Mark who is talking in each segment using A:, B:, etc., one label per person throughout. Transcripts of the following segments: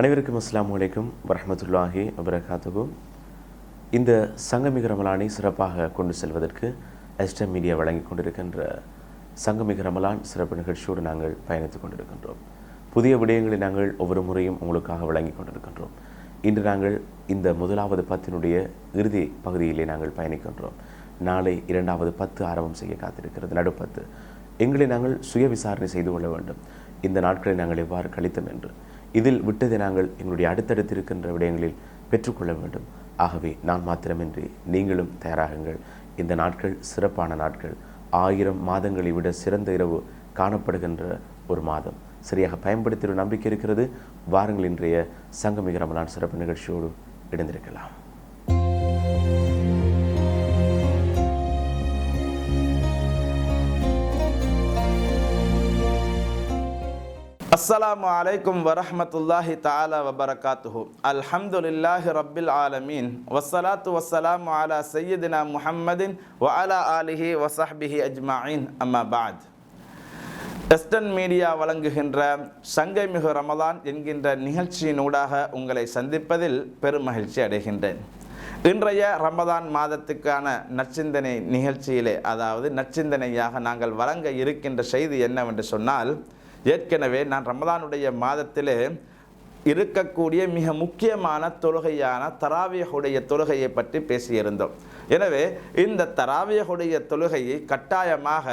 A: அனைவருக்கும் அஸ்லாம் வலைக்கும் வரமத்துல்லாஹி வபரகாத்துகு இந்த சங்கமிக ரமலானை சிறப்பாக கொண்டு செல்வதற்கு எஸ்டம் மீடியா வழங்கி கொண்டிருக்கின்ற சங்கமிக ரமலான் சிறப்பு நிகழ்ச்சியோடு நாங்கள் பயணித்துக் கொண்டிருக்கின்றோம். புதிய விடயங்களை நாங்கள் ஒவ்வொரு முறையும் உங்களுக்காக வழங்கி கொண்டிருக்கின்றோம். இன்று நாங்கள் இந்த முதலாவது பத்தினுடைய இறுதி பகுதியிலே நாங்கள் பயணிக்கின்றோம். நாளை இரண்டாவது பத்து ஆரம்பம் செய்ய காத்திருக்கிறது. நடுப்பத்து எங்களை நாங்கள் சுய விசாரணை செய்து கொள்ள வேண்டும். இந்த நாட்களை நாங்கள் எவ்வாறு கழித்தோம் என்று. இதில் விட்டதை நாங்கள் எங்களுடைய அடுத்தடுத்து இருக்கின்ற விடயங்களில் பெற்றுக்கொள்ள வேண்டும். ஆகவே நான் மாத்திரமின்றி நீங்களும் தயாராகுங்கள். இந்த நாட்கள் சிறப்பான நாட்கள். ஆயிரம் மாதங்களை விட சிறந்த இரவு காணப்படுகின்ற ஒரு மாதம். சரியாக பயன்படுத்திய நம்பிக்கை இருக்கிறது. வாருங்கள் இன்றைய சங்கமிகரமலான் சிறப்பு நிகழ்ச்சியோடு இணைந்திருக்கலாம்.
B: அஸ்ஸலாமு அலைக்கும் வரஹமத்துல்லாஹி தாலா வபரகாத்துஹு. அல்ஹம்துலில்லாஹி ரப்பில் ஆலமீன். வஸ்ஸலாத்து வஸ்ஸலாமு அலா சய்யிதினா முஹம்மதின் வ அலா ஆலிஹி வசஹ்பிஹி அஜ்மாயின். அம்மா பாத். வெஸ்டர்ன் மீடியா வழங்குகின்ற சங்கை மிகு ரமலான் என்கின்ற நிகழ்ச்சியினூடாக உங்களை சந்திப்பதில் பெரும் மகிழ்ச்சி அடைகின்றேன். இன்றைய ரமதான் மாதத்துக்கான நற்சிந்தனை நிகழ்ச்சியிலே அதாவது நற்சிந்தனையாக நாங்கள் வழங்க இருக்கின்ற செய்தி என்னவென்று சொன்னால் ஏற்கனவே நான் ரமதானுடைய மாதத்தில் இருக்கக்கூடிய மிக முக்கியமான தொழுகையான தராவியகுடைய தொழுகையை பற்றி பேசியிருந்தோம். எனவே இந்த தராவியகுடைய தொழுகையை கட்டாயமாக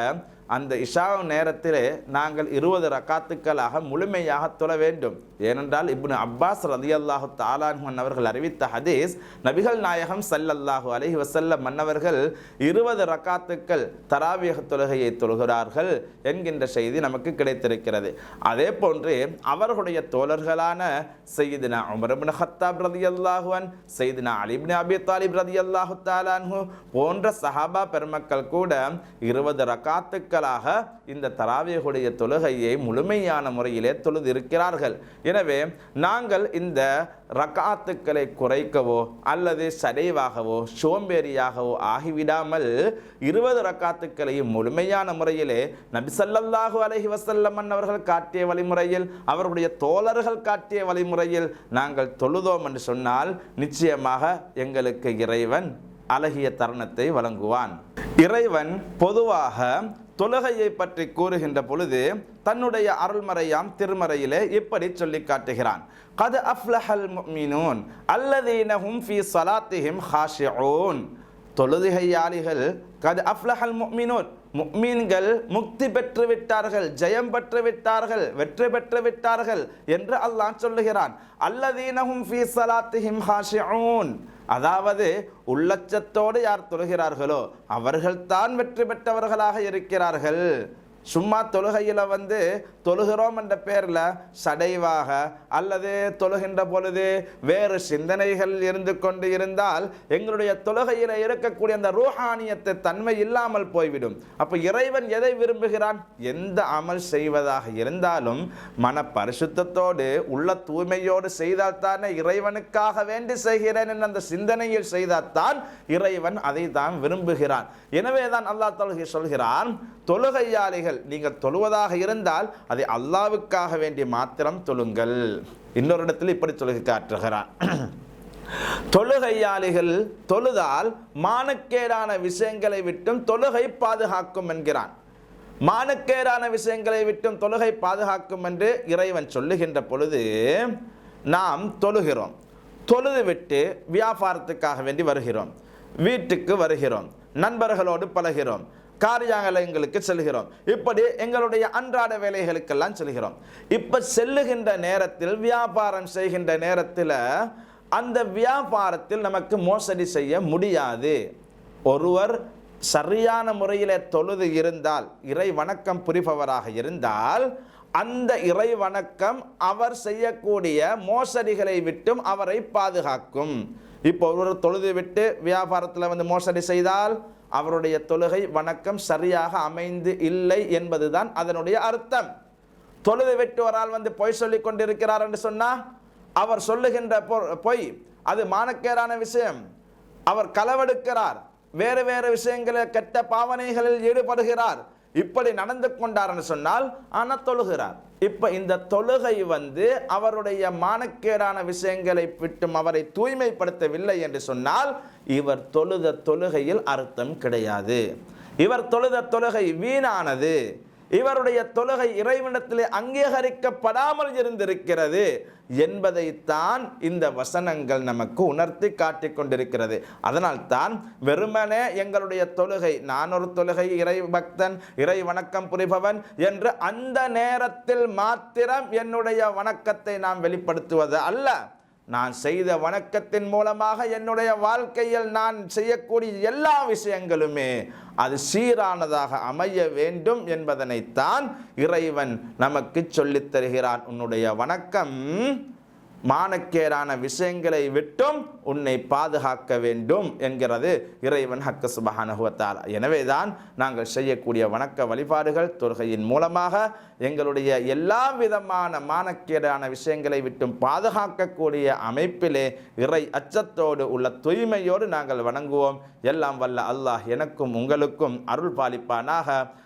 B: அந்த இஷா நேரத்திலே நாங்கள் இருபது ரக்காத்துக்களாக முழுமையாக தொழ வேண்டும். ஏனென்றால் இப்னு அப்பாஸ் ரதியல்லாஹு தாலான்ஹன் அவர்கள் அறிவித்த ஹதீஸ் நபிகள் நாயகம் சல்லல்லாஹு அலஹி வசல்ல மன்னவர்கள் இருபது ரக்காத்துக்கள் தராவியக தொழுகையை தொழுகிறார்கள் என்கின்ற செய்தி நமக்கு கிடைத்திருக்கிறது. அதே போன்று அவர்களுடைய தோழர்களான செய்தினா உமர் ஹத்தாப் ரதி அல்லாஹுவன் செய்தினா அலிபின் அபி தாலிப் ரதியல்லாஹு தாலான்ஹு போன்ற சஹாபா பெருமக்கள் கூட இருபது ரக்காத்துக்களாக இந்த தராவியகுடைய தொழுகையை முழுமையான முறையிலே தொழுது இருக்கிறார்கள் எனவே நாங்கள் இந்த ரக்காத்துக்களை குறைக்கவோ அல்லது சடைவாகவோ சோம்பேறியாகவோ ஆகிவிடாமல் இருபது ரக்காத்துக்களையும் முழுமையான முறையிலே நபிசல்லாஹு அலஹி வசல்லம் அவர்கள் காட்டிய வழிமுறையில் அவருடைய தோழர்கள் காட்டிய வழிமுறையில் நாங்கள் தொழுதோம் என்று சொன்னால் நிச்சயமாக எங்களுக்கு இறைவன் அழகிய தருணத்தை வழங்குவான். இறைவன் பொதுவாக தொழுகையை பற்றி கூறுகின்ற பொழுது தன்னுடைய அருள்மறையாம் திருமறையிலே இப்படி சொல்லி காட்டுகிறான். கது அஃப்லஹல் மீனூன் அல்லதீனஹும் ஃபி சலாத்திஹிம் ஹாஷிஓன் தொழுகையாளிகள் கது அஃப்லஹல் மீனூன் முக்மீன்கள் முக்தி பெற்று விட்டார்கள் ஜெயம் பெற்று விட்டார்கள் வெற்றி பெற்று விட்டார்கள் என்று அல்லாஹ் சொல்லுகிறான். அல்லதீனஹும் ஃபீ சலாத்திஹிம் ஹாஷிஊன். அதாவது உள்ளச்சத்தோடு யார் தொழுகிறார்களோ அவர்கள்தான் வெற்றி பெற்றவர்களாக இருக்கிறார்கள். சும்மா தொழுகையில் வந்து தொழுகிறோம் என்ற பேரில் சடைவாக அல்லது தொழுகின்ற பொழுது வேறு சிந்தனைகள் இருந்து கொண்டு இருந்தால் எங்களுடைய தொழுகையில் இருக்கக்கூடிய அந்த ரூஹானியத்தை தன்மை இல்லாமல் போய்விடும். அப்போ இறைவன் எதை விரும்புகிறான்? எந்த அமல் செய்வதாக இருந்தாலும் மன பரிசுத்தத்தோடு உள்ள தூய்மையோடு செய்தால்தானே இறைவனுக்காக வேண்டி செய்கிறேன் என்ற அந்த சிந்தனையில் செய்தால்தான் இறைவன் அதை தான் விரும்புகிறான். எனவே தான் அல்லாஹ் தொழுகை சொல்கிறான் தொழுகையாளிகள் நீங்கள் தொழுவதாக இருந்தால் அதை அல்லாவுக்காக வேண்டி மாத்திரம் தொழுங்கள். இன்னொரு இடத்துல இப்படி தொழுகை காட்டுகிறான் தொழுகையாளிகள் தொழுதால் மானக்கேடான விஷயங்களை விட்டும் தொழுகை பாதுகாக்கும் என்கிறான். மானக்கேடான விஷயங்களை விட்டும் தொழுகை பாதுகாக்கும் என்று இறைவன் சொல்லுகின்ற பொழுது நாம் தொழுகிறோம். தொழுது விட்டு வியாபாரத்துக்காக வேண்டி வருகிறோம். வீட்டுக்கு வருகிறோம். நண்பர்களோடு பழகிறோம். காரியாலயங்களுக்கு செல்கிறோம் இப்படி எங்களுடைய அன்றாட வேலைகளுக்கெல்லாம் செல்கிறோம் இப்போ செல்லுகின்ற நேரத்தில் வியாபாரம் செய்கின்ற நேரத்தில் அந்த வியாபாரத்தில் நமக்கு மோசடி செய்ய முடியாது. ஒருவர் சரியான முறையில் தொழுது இருந்தால் இறை வணக்கம் புரிபவராக இருந்தால் அந்த இறை வணக்கம் அவர் செய்யக்கூடிய மோசடிகளை விட்டும் அவரை பாதுகாக்கும். இப்போ ஒருவர் தொழுது விட்டு வியாபாரத்தில் வந்து மோசடி செய்தால் அவருடைய தொழுகை வணக்கம் சரியாக அமைந்து இல்லை என்பதுதான் அதனுடைய அர்த்தம். தொழுது விட்டு ஒரு ஆள் வந்து பொய் சொல்லி கொண்டிருக்கிறார் என்று சொன்னால் அவர் சொல்லுகின்ற பொய் அது மானக்கேரான விஷயம். அவர் களவெடுக்கிறார் வேறு வேறு விஷயங்களில் கெட்ட பாவனைகளில் ஈடுபடுகிறார் இப்படி நடந்து கொண்டார் என்று சொன்னால் ஆனால் தொழுகிறார் இப்போ இந்த தொழுகை வந்து அவருடைய மானக்கேடான விஷயங்களை விட்டும் அவரை தூய்மைப்படுத்தவில்லை என்று சொன்னால் இவர் தொழுத தொழுகையில் அர்த்தம் கிடையாது. இவர் தொழுத தொழுகை வீணானது. இவருடைய தொழுகை இறைவனத்திலே அங்கீகரிக்கப்படாமல் இருந்திருக்கிறது என்பதைத்தான் இந்த வசனங்கள் நமக்கு உணர்த்தி காட்டி கொண்டிருக்கிறது. அதனால் தான் வெறுமனே எங்களுடைய தொழுகை நான் ஒரு தொழுகை இறை பக்தன் இறை வணக்கம் புரிபவன் என்று அந்த நேரத்தில் மாத்திரம் என்னுடைய வணக்கத்தை நாம் வெளிப்படுத்துவது அல்ல. நான் செய்த வணக்கத்தின் மூலமாக என்னுடைய வாழ்க்கையில் நான் செய்யக்கூடிய எல்லா விஷயங்களுமே அது சீரானதாக அமைய வேண்டும் என்பதனைத்தான் இறைவன் நமக்கு சொல்லித் தருகிறான். உன்னுடைய வணக்கம். மானக்கேடான விஷயங்களை விட்டும் உன்னை பாதுகாக்க வேண்டும் என்கிறது இறைவன் ஹக்க சுபஹானஹுவத்தால் எனவேதான் நாங்கள் செய்யக்கூடிய வணக்க வழிபாடுகள் தொழுகையின் மூலமாக எங்களுடைய எல்லா விதமான மானக்கேடான விஷயங்களை விட்டும் பாதுகாக்கக்கூடிய அமைப்பிலே இறை அச்சத்தோடு உள்ள தூய்மையோடு நாங்கள் வணங்குவோம். எல்லாம் வல்ல அல்லாஹ் எனக்கும் உங்களுக்கும் அருள் பாலிப்பானாக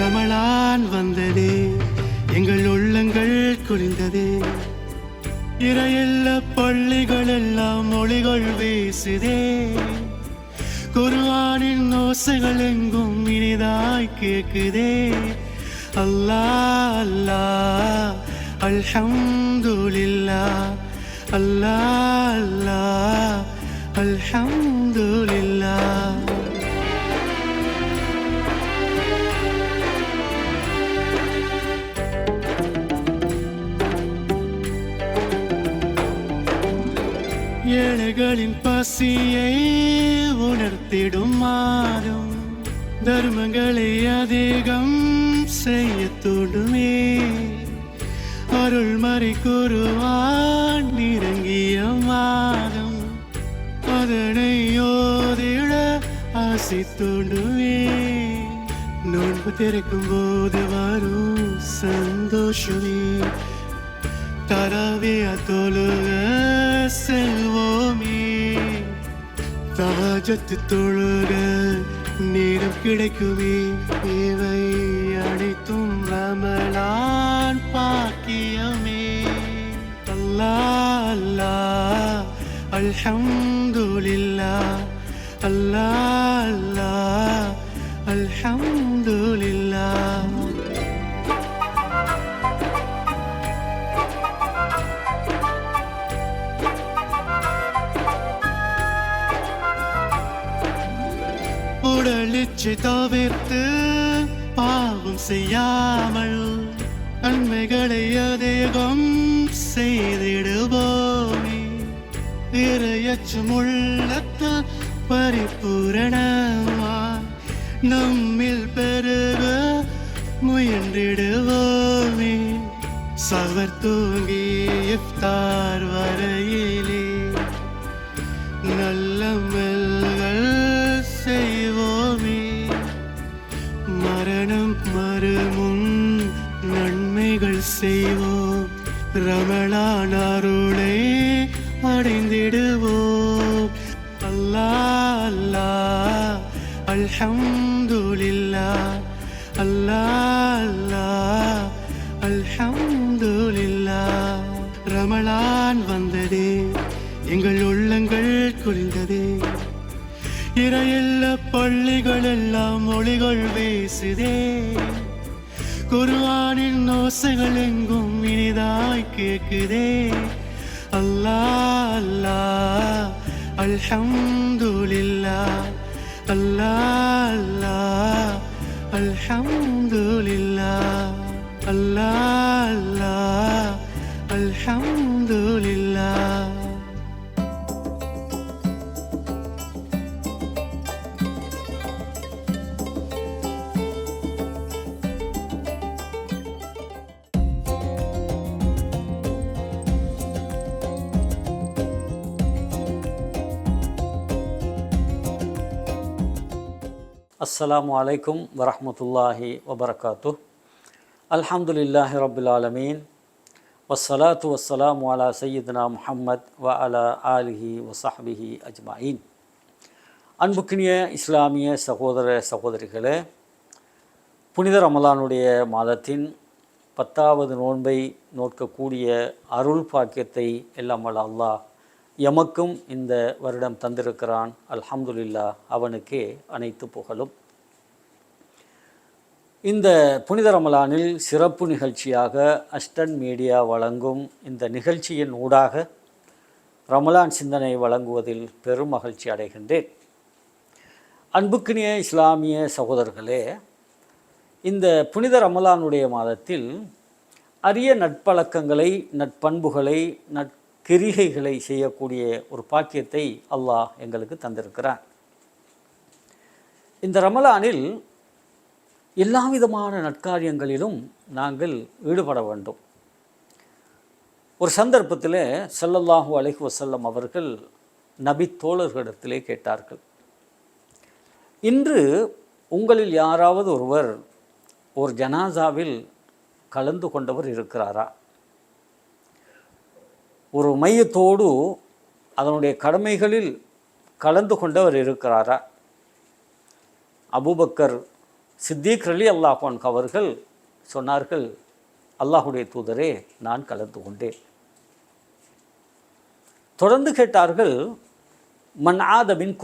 C: ரமலான் வந்ததே. எங்கள் உள்ளங்கள் குறிந்ததே இறையல்ல பள்ளிகள் எல்லாம் மொழிகள் வீசுதே. குருவானின் ஓசைகள் எங்கும் இனிதாய் கேக்குதே அல்லா அல்லா அல்ஹம்துலில்லா. அல்லா அல்லா அல்ஹம்துலில்லா. ஏழைகளின் பசியை உணர்த்திடும் மாறும் தர்மங்களை அதிகம் செய்ய தோடுமே. அருள்மறை கூறுவான் இறங்கிய மாதம். அதனை யோதிட ஆசை தூண்டுமே நோன்பு திறக்கும் போது வரும் சந்தோஷமே. தரவே தொழுக தாஜத்து தொழுக நேரம் கிடைக்குமே. இவை அனைத்தும் ரமலான் பாக்கியமே. அல்லா அல்லா அல்ஹம்துலில்லா அல்லா அல்லா அல்ஹம் உடலிச்சை தவிர்த்து பாவம் செய்யாமல் நன்மைகளை அதிகம் செய்திடுவோமே. இரையச்சும் உள்ளத்தால் பரிபூரணமா நம்மில் பெருக முயன்றிடுவோமே. சவர் தூங்கி குருவானின் ஓசைகள் எங்கும் இனிதாய் கேட்குதே. அல்லா அல்லா அல்ஹம்துலில்லா. அல்லா அல்லா அல்ஹம்துலில்லா. அல்லா அல்லா அல்ஹம்துலில்லாஹ்
D: அஸ்ஸலாமு அலைக்கும் வரஹ்மத்துல்லாஹி வபரகாத்து அல்ஹம்துலில்லாஹி ரபில் ஆலமீன் வசலாத்து வசலாம் அலா சையீத்னா முஹம்மத் வ அலா ஆலிஹி வசஹபிஹி அஜ்மாயின் அன்புக்கினிய இஸ்லாமிய சகோதர சகோதரிகளே புனித ரமலானுடைய மாதத்தின் பத்தாவது நோன்பை நோக்கக்கூடிய அருள் பாக்கியத்தை எல்லாம் அல்லாஹ் எமக்கும் இந்த வருடம் தந்திருக்கிறான். அல்ஹம்துலில்லா அவனுக்கே அனைத்து புகழும். இந்த புனித ரமலானில் சிறப்பு நிகழ்ச்சியாக அஸ்டன் மீடியா வழங்கும் இந்த நிகழ்ச்சியின் ஊடாக ரமலான் சிந்தனை வழங்குவதில் பெரும் மகிழ்ச்சி அடைகின்றேன். அன்புக்கினிய இஸ்லாமிய சகோதரர்களே இந்த புனித ரமலானுடைய மாதத்தில் அரிய நட்பழக்கங்களை நட்பண்புகளை கிரிகைகளை செய்யக்கூடிய ஒரு பாக்கியத்தை அல்லாஹ் எங்களுக்கு தந்திருக்கிறான். இந்த ரமலானில் எல்லா விதமான நற்காரியங்களிலும் நாங்கள் ஈடுபட வேண்டும். ஒரு சந்தர்ப்பத்தில் ஸல்லல்லாஹு அலைஹி வசல்லம் அவர்கள் நபி தோழர்களிடத்திலே கேட்டார்கள். இன்று உங்களில் யாராவது ஒருவர் ஒரு ஜனாசாவில் கலந்து கொண்டவர் இருக்கிறாரா? ஒரு மையத்தோடு அதனுடைய கடமைகளில் கலந்து கொண்டவர் இருக்கிறாரா? அபூபக்கர் சித்திக் அலி அல்லாஹான் அவர்கள் சொன்னார்கள் அல்லாஹுடைய தூதரே நான் கலந்து கொண்டேன். தொடர்ந்து கேட்டார்கள் மன் ஆதபின்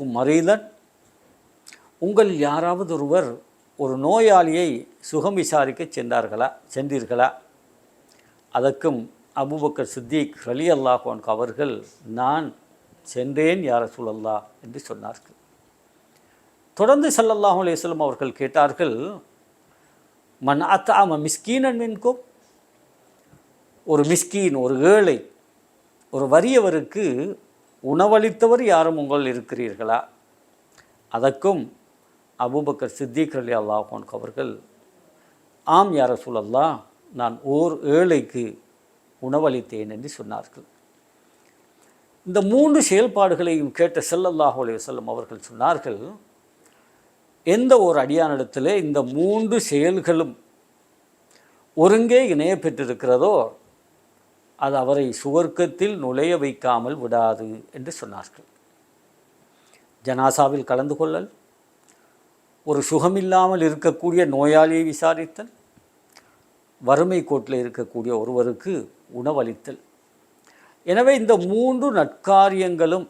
D: உங்கள் யாராவது ஒருவர் ஒரு நோயாளியை சுகம் விசாரிக்க சென்றார்களா? சென்றீர்களா? அதற்கும் அபூபக்கர் சித்திக் ரலி அல்லாஹான் அவர்கள் நான் சென்றேன் யார சூழல்லா என்று சொன்னார்கள். தொடர்ந்து ஸல்லல்லாஹு அலையம் அவர்கள் கேட்டார்கள் மன் அத்தாம மிஸ்கீனன் மின்கும்? ஒரு மிஸ்கீன் ஒரு ஏழை ஒரு வறியவருக்கு உணவளித்தவர் யாரும் உங்கள் இருக்கிறீர்களா? அதற்கும் அபூபக்கர் சித்திக் அலி அல்லாஹான் அவர்கள் ஆம் யார சூழல்லா நான் ஓர் ஏழைக்கு உணவளித்தேன் என்று சொன்னார்கள். இந்த மூன்று செயல்பாடுகளையும் கேட்ட செல்லல்லாஹு அலைஹி அவர்கள் சொன்னார்கள் எந்த ஒரு அடியானிடத்தில் இந்த மூன்று செயல்களும் ஒருங்கே இணைய பெற்றிருக்கிறதோ அது அவரை சுவர்க்கத்தில் நுழைய வைக்காமல் விடாது என்று சொன்னார்கள். ஜனாசாவில் கலந்து கொள்ளல் ஒரு சுகமில்லாமல் இருக்கக்கூடிய நோயாளியை விசாரித்தல் வறுமை கோட்டில் இருக்கக்கூடிய ஒருவருக்கு உணவளித்தல். எனவே இந்த மூன்று நற்காரியங்களும்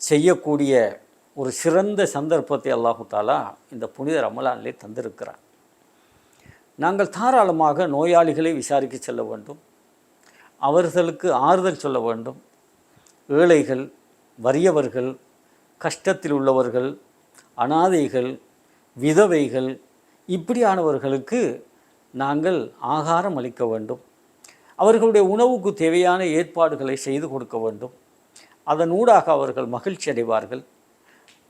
D: செய்யக்கூடிய ஒரு சிறந்த சந்தர்ப்பத்தை அல்லாஹு தாலா இந்த புனித ரமலானிலே தந்திருக்கிறார் நாங்கள் தாராளமாக நோயாளிகளை விசாரிக்க செல்ல வேண்டும். அவர்களுக்கு ஆறுதல் சொல்ல வேண்டும். ஏழைகள் வறியவர்கள் கஷ்டத்தில் உள்ளவர்கள் அனாதைகள் விதவைகள் இப்படியானவர்களுக்கு நாங்கள் ஆகாரம் அளிக்க வேண்டும். அவர்களுடைய உணவுக்கு தேவையான ஏற்பாடுகளை செய்து கொடுக்க வேண்டும். அதன் ஊடாக அவர்கள் மகிழ்ச்சி அடைவார்கள்.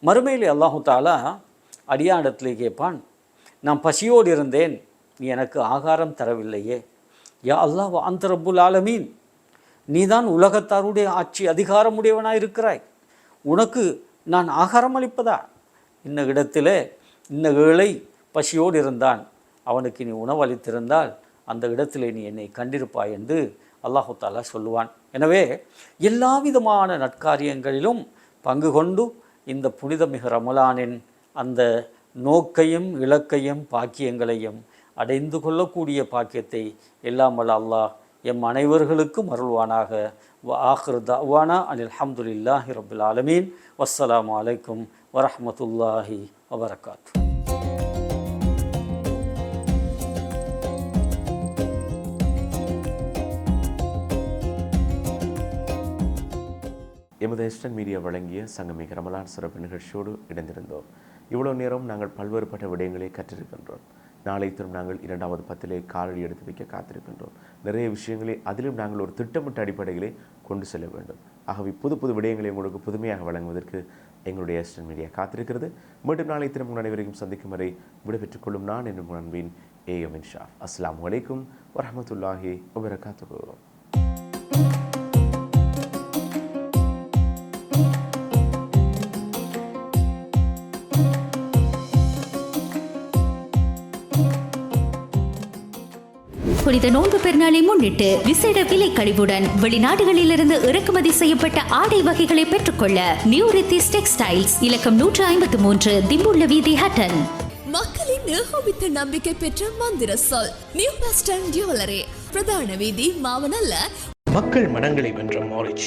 D: மறுமையில் அல்லாஹு தாலா அடியானத்தில் கேட்பான் நான் பசியோடு இருந்தேன் நீ எனக்கு ஆகாரம் தரவில்லையே. யா அல்லாஹ் அந்த ரப்புல் ஆலமீன். நீதான் உலகத்தாருடைய ஆட்சி அதிகாரமுடையவனாக இருக்கிறாய். உனக்கு நான் ஆகாரம் அளிப்பதா? இன்ன இடத்திலே இன்ன ஏழை பசியோடு இருந்தான். அவனுக்கு நீ உணவு அளித்திருந்தால் அந்த இடத்திலே நீ என்னை கண்டிருப்பாய் என்று அல்லாஹு தாலா சொல்லுவான். எனவே எல்லா விதமான நற்காரியங்களிலும் பங்கு கொண்டு இந்த புனிதமிகு ரமலானின் அந்த நோக்கையும் இலக்கையும் பாக்கியங்களையும் அடைந்து கொள்ளக்கூடிய பாக்கியத்தை எல்லாம் அல்லாஹ் எம் அனைவர்களுக்கும் அருள்வானாக. ஆஹிர் தவானா அனில் அஹமதுல்லாஹி ரபுல் ஆலமீன். வஸ்ஸலாம் அலைக்கும் வரமத்துல்லாஹி வபரகாத்து.
A: எமது எஸ்டன் மீடியா வழங்கிய சங்கமிக ரமலான் சிறப்பு நிகழ்ச்சியோடு இணைந்திருந்தோம். இவ்வளோ நேரம் நாங்கள் பல்வேறுபட்ட விடயங்களை கற்றிருக்கின்றோம். நாளை தினம் நாங்கள் இரண்டாவது பத்திலே காலடி எடுத்து வைக்க காத்திருக்கின்றோம். நிறைய விஷயங்களை அதிலும் நாங்கள் ஒரு திட்டமிட்ட அடிப்படையிலே கொண்டு செல்ல வேண்டும். ஆகவே புது புது விடயங்களை உங்களுக்கு புதுமையாக வழங்குவதற்கு எங்களுடைய எஸ்டன் மீடியா காத்திருக்கிறது. மீண்டும் நாளை தினம் உங்கள் அனைவரையும் சந்திக்கும் வரை விடைபெற்றுக் கொள்ளும் நான் என்னும் நண்பின் ஏ எம் ஷா அஸ்ஸலாமு அலைக்கும் வரஹமத்துல்லாஹி வபரகாத்துஹு.
E: புனித நோன்பு பெருநாளை முன்னிட்டு விசேட விலை கழிவுடன் வெளிநாடுகளிலிருந்து இறக்குமதி செய்யப்பட்ட ஆடை வகைகளை பெற்றுக்கொள்ள நியூ ரித்திஸ் டெக்ஸ்டைல்ஸ் இலக்கம் நூற்று ஐம்பத்து மூன்று திம்புள்ள வீதி ஹட்டன்.
F: மக்களின் ஏகோபித்த நம்பிக்கை பெற்ற மந்திர சொல் நியூ வெஸ்டர்ன் ஜுவல்லரி பிரதான வீதி மாவனல்ல
G: மக்கள் மனங்களை வென்ற மாரிச்.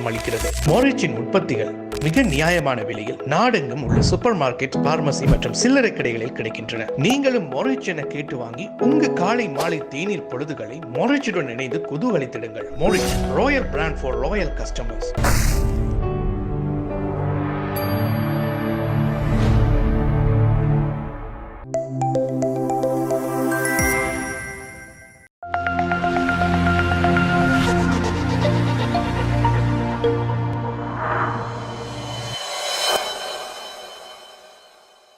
G: அளிக்கிறது. மோரிச்சின் உற்பத்திகள் மிக நியாயமான விலையில் நாடெங்கும் உள்ள சூப்பர் மார்க்கெட் பார்மசி மற்றும் சில்லறை கடைகளில் கிடைக்கின்றன. நீங்களும் மொரிச் என கேட்டு வாங்கி உங்க காலை மாலை தேநீர் பொழுதுகளை மொரிச்சுடன் இணைந்து குதூகலித்திடுங்கள். Morich royal brand for royal customers